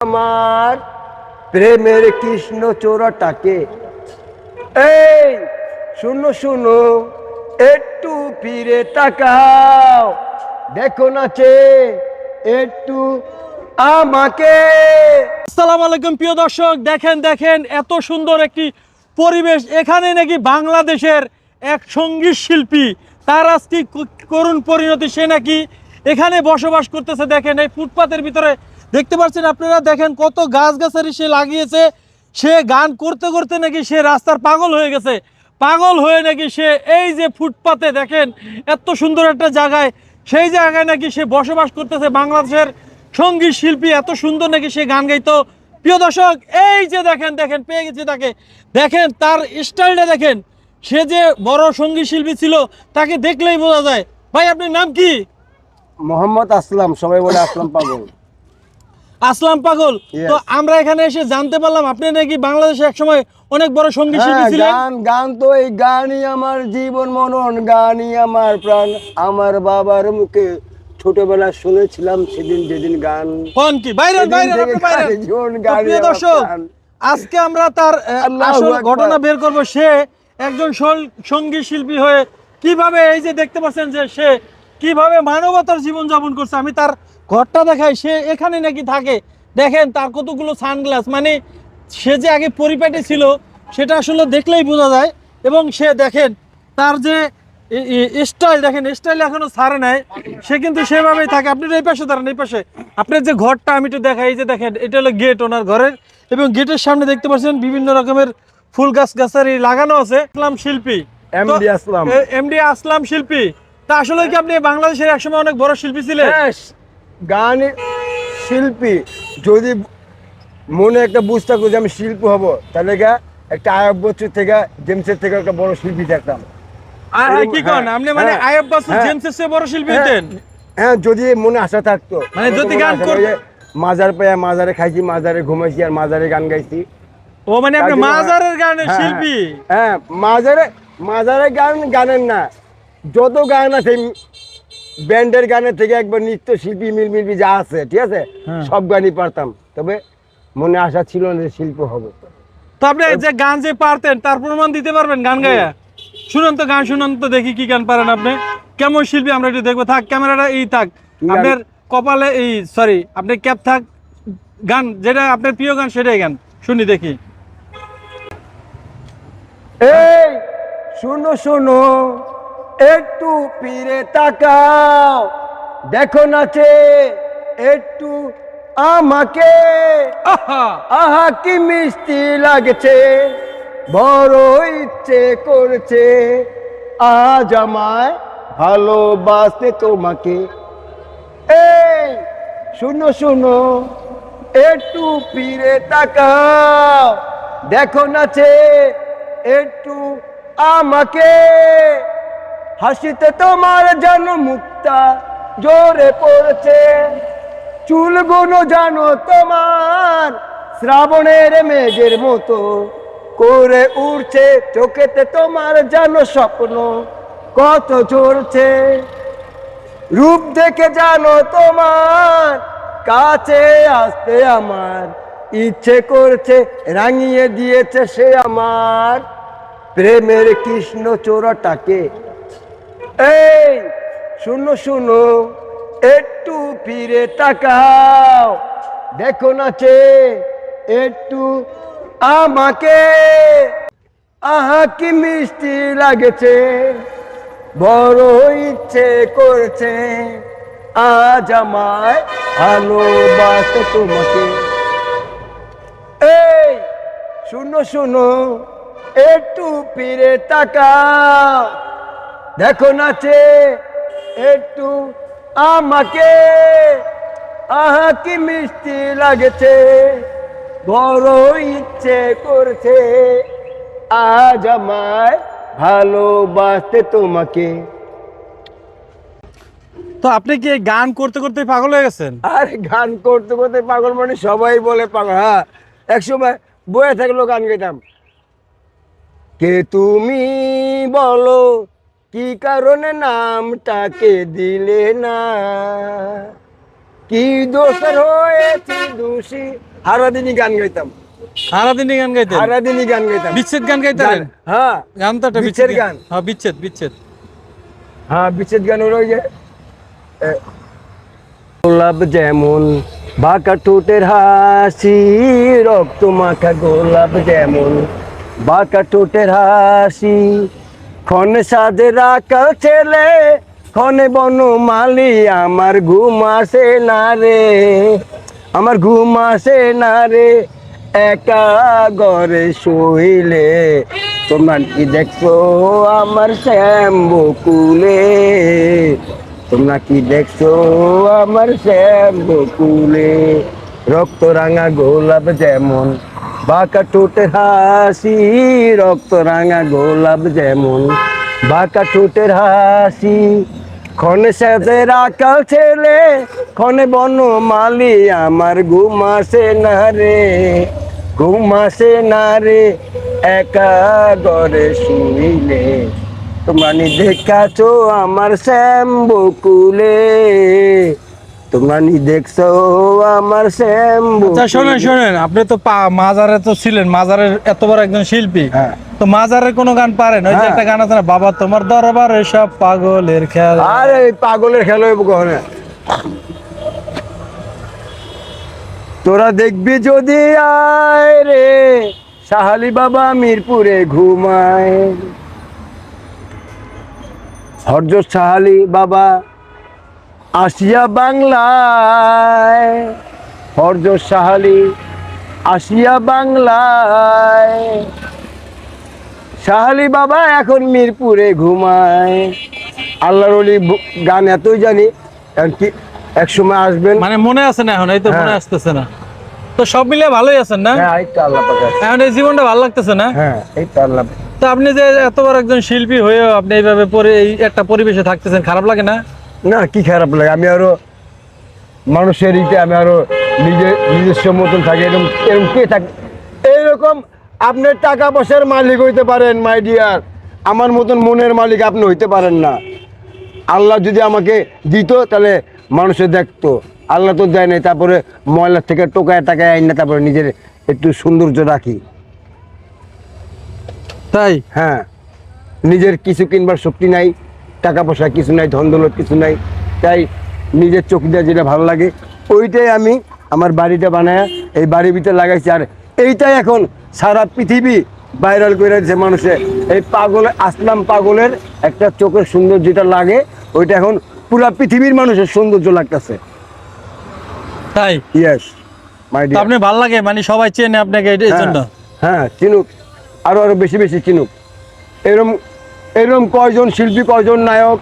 আমার প্রেমের কৃষ্ণ চোরাটাকে। এই শুনো শুনো একটু ফিরে তাকাও। দেখো নাচে একটু আমাকে। আসসালামু আলাইকুম প্রিয় দর্শক দেখেন দেখেন এত সুন্দর একটি পরিবেশ। এখানে নাকি বাংলাদেশের এক সংগীত শিল্পী তার আজকে ক- করুণ পরিণতি সে নাকি এখানে বসবাস করতেছে। দেখেন এই ফুটপাতের ভিতরে দেখতে পাচ্ছেন আপনারা, দেখেন কত গাছগাছালি সে লাগিয়েছে। সে গান করতে করতে নাকি সে রাস্তার পাগল হয়ে গেছে। পাগল হয়ে নাকি সে এই যে ফুটপাতে দেখেন, এত সুন্দর একটা জায়গায়, সেই জায়গায় নাকি সে বসবাস করতেছে বাংলাদেশের সংগীত শিল্পী, এত সুন্দর নাকি সে গান গাইতো। প্রিয় দর্শক, এই যে দেখেন দেখেন, পেয়ে গেছে তাকে। দেখেন, তার স্টাইলটা দেখেন। সে যে বড় সংগীত শিল্পী ছিল, তাকে দেখলেই বোঝা যায়। ভাই, আপনার নাম কি? মোহাম্মদ আসলাম, সবাই বলে আসলাম পাগল। আসলাম পাগল। তো আমরা এখানে এসে জানতে পারলাম আপনি নাকি বাংলাদেশে একসময় অনেক বড় সংগীত শিল্পী হ্যাঁ, ছিলেন গান গান তো এই গানই আমার জীবন মনন গানই আমার প্রাণ। আমার বাবার মুখে ছোটবেলা শুনেছিলাম সেদিন যেদিন গান। কোন কি? বাইরে বাইরে বাইরে জীবন প্রিয় দর্শক আজকে আমরা তার আসল ঘটনা বের করব। সে একজন সংগীত শিল্পী হয়ে কীভাবে এই যে দেখতে পাচ্ছেন যে সে কীভাবে মানবতার জীবন যাপন করছে আমি তার ঘরটা দেখায় সে এখানে নাকি থাকে। দেখেন তার কতগুলো সানগ্লাস। মানে সে যে আগে পরিপাটি ছিল সেটা আসলে দেখলেই বোঝা যায়। এবং সে দেখেন তার যে স্টাইল দেখেন স্টাইল এখনও ছাড়ে নাই। সে কিন্তু সেভাবেই থাকে। আপনি এই পাশে দাঁড়ান এই পাশে। আপনার যে ঘরটা আমি একটু দেখাই যে দেখেন এটা হলো গেট ওনার ঘরের। এবং গেটের সামনে দেখতে পাচ্ছেন বিভিন্ন রকমের ফুল গাছ গাছারি লাগানো আছে। আসলাম শিল্পী। MD আসলাম। এমডি আসলাম শিল্পী। তা আসলে কি আপনি বাংলাদেশের একসময় অনেক বড় শিল্পী ছিলেন? হ্যাঁ, গান শিল্পী যদি মনে একটা বুঝ থাকতো যে আমি শিল্পী হব তাহলে গা একটা আয়ব বছর থেকে জেমসের থেকে একটা বড় শিল্পী আর কি হ্যাঁ, কোন আপনি মানে হ্যাঁ, আয়ব হ্যাঁ। জেমসের চেয়ে বড় শিল্পী হ্যাঁ, হতেন? হ্যাঁ যদি মনে আশা থাকতো। মানে যদি গান মাজার পেয়ে মাজারে খাইছি মাজারে ঘুমাইছি আর মাজারে গান গাইছি। ও মানে আপনি মাজারের গানের শিল্পী? হ্যাঁ মাজারে মাজারে গান গানের না। যত গান আছে ব্যান্ডের গানের থেকে একবার নৃত্য শিল্পী মিলমিলবি যা আছে ঠিক আছে? হ্যাঁ। সব গানই পারতাম। তবে মনে আশা ছিল না যে শিল্প হবে। তো আপনি যে গান যে পারতেন তার প্রমাণ দিতে পারবেন গান গায়া? শুনুন তো গান শুনুন তো দেখি কি গান পারেন আপনি। কেমন শিল্পী আমরা একটু দেখব। থাক ক্যামেরাটা এই থাক। আপনার কপালে এই সরি আপনি ক্যাপ থাক। গান যেটা আপনার প্রিয় গান সেটাই গান। শুনি দেখি। এই শোনো শোনো। একটু ফিরে তাকাও। দেখো নাচে একটু আমাকে। আহা! আহা কি মিষ্টি লাগছে। বড় ইচ্ছে করছে। আজ আমায় ভালোবাসতে তোমাকে। এই শুনো শুনো। একটু ফিরে তাকাও। দেখো নাচে একটু আমাকে। হাসিতে তোমার যেন মুক্তা জোরে পড়ছে। চুলগুলো জানো তোমার, শ্রাবণের মেঘের মতো করে উড়ছে। চোখেতে তোমার যেন স্বপ্ন কত চড়ছে রূপ দেখে জানো তোমার, কাছে আসতে আমার ইচ্ছে করছে, রাঙিয়ে দিয়েছে সে আমার। প্রেমের কৃষ্ণ চোরাটাকে এই, শুনো শুনো, একটু ফিরে তাকাও। দেখো নাচে একটু আমাকে, আহা, কি মিষ্টি লাগেছে। বড় ইচ্ছে করছে, আজ আমায় ভালোবাসতে তোমাকে। এই, শুনো শুনো, একটু ফিরে তাকাও। দেখো নাচে একটু আমাকে। আহা কি মিষ্টি লাগছে বড় ইচ্ছে করছে। আজ আমায় ভালোবাসতে তোমাকে। তো আপনি কি গান করতে করতে পাগল হয়ে গেছেন? আরে গান করতে করতে পাগল মানে সবাই বলে পাগল হ্যাঁ। একসময় বয়ে থাকল গান গাইতাম। কে তুমি বলো কি কারণে নামটাকে দিলে না? কি দোষ হয়েছে দোষী? সারাদিনই গান গাইতাম। সারাদিনই গান গাইতেন? সারাদিনই গান গাইতাম। বিচ্ছেদ গান গাইতেন গান- হ্যাঁ। গান তো একটা বিচ্ছেদ গান। হ্যাঁ বিচ্ছেদ বিচ্ছেদ। হ্যাঁ বিচ্ছেদ গান হলো ওই যে গোলাপ যেমন বাঁকা ঠোঁটের হাসি রক্ত মাখা গোলাপ যেমন বাঁকা ঠোঁটের হাসি ক্ষণে সাজে রাখা ছেলে, ক্ষণে বনমালি আমার ঘুম আসে না রে। আমার ঘুম আসে না রে, একা ঘরে শুইলে। তোমার কি দেখছ আমার শ্যাম বকুলে তোমরা কি দেখছ আমার শ্যাম বকুলে রক্ত রাঙা গোলাপ যেমন বাঁকা ঠোঁটের হাসি, রক্ত রাঙা গোলাপ যেমন। বাঁকা ঠোঁটের হাসি, ক্ষণে সাথে রাখাল ছেলে, ক্ষণে বনমালি আমার ঘুমাসে না রে ঘুমাসে না রে, একা ঘরে শুইলে। তোমরা দেখাছো আমার শ্যাম বকুলে তোমরা দেখছ আমার শ্যাম আচ্ছা শোনেন শোনেন আপনি তো মাজারে তো ছিলেন মাজারের এত বড় একজন শিল্পী। হ্যাঁ। তো মাজারের কোনো গান পারেন? ওই যে হ্যাঁ। একটা গান আছে না বাবা তোমার দরবার সব পাগলের খেলা। আরে পাগলের খেলা হইব কখনো? তোরা দেখবি যদি আয় রে সাহালি বাবা মিরপুরে ঘুমায়। হরজ সাহালি বাবা আসিয়া বাংলায় হরজ সাহালি আসিয়া বাংলায়। সাহালি বাবা এখন মিরপুরে ঘুমায়। আল্লাহর অলি গান এতই জানি কি এক সময় আসবেন? মানে মনে আছে না এখন? এই তো মনে হ্যাঁ। আসতেছে না। তো সব মিলে ভালোই আছেন না? হ্যাঁ এই তো আল্লাহ পাক এখন এই জীবনটা ভালো লাগতেছে না? হ্যাঁ এই তো আল্লাহ। তো আপনি যে এত বড় একজন শিল্পী হয়েও আপনি এইভাবে পরে এই একটা পরিবেশে থাকতেছেন খারাপ লাগে না? না কি খারাপ লাগে? আমি আরও মানুষের ইতে আমি আরও নিজে নিজস্ব মতন থাকি। এরকম এরকম কে থাকে? এইরকম আপনার টাকা পয়সার মালিক হইতে পারেন মাই ডিয়ার আমার মতন মনের মালিক আপনি হইতে পারেন না। আল্লাহ যদি আমাকে দিত তাহলে মানুষে দেখতো। আল্লাহ তো দেয় নাই তারপরে ময়লার থেকে টোকায় টাকায় আইন না তারপরে নিজের একটু সৌন্দর্য রাখি। তাই? হ্যাঁ। নিজের কিছু কিনবার শক্তি নাই। টাকা পয়সা কিছু নাই ধন দৌলত কিছু নাই তাই নিজের চোখ দিয়ে যেটা ভালো লাগে ওইটাই আমি আমার বাড়িটা বানায় এই বাড়ির ভিতরে লাগাইছি। আর এইটাই এখন সারা পৃথিবী ভাইরাল করে দিচ্ছে মানুষে। এই পাগল আসলাম পাগলের একটা চোখের সৌন্দর্য যেটা লাগে ওইটা এখন পুরা পৃথিবীর মানুষের সৌন্দর্য লাগতেছে। তাই? ইয়েস মাই আপনি ভালো লাগে? মানে সবাই চেনে আপনাকে এই এই জন্য। হ্যাঁ চিনুক। আরও আরও বেশি বেশি চিনুক। এরম এরম কয়জন শিল্পী কয়জন নায়ক?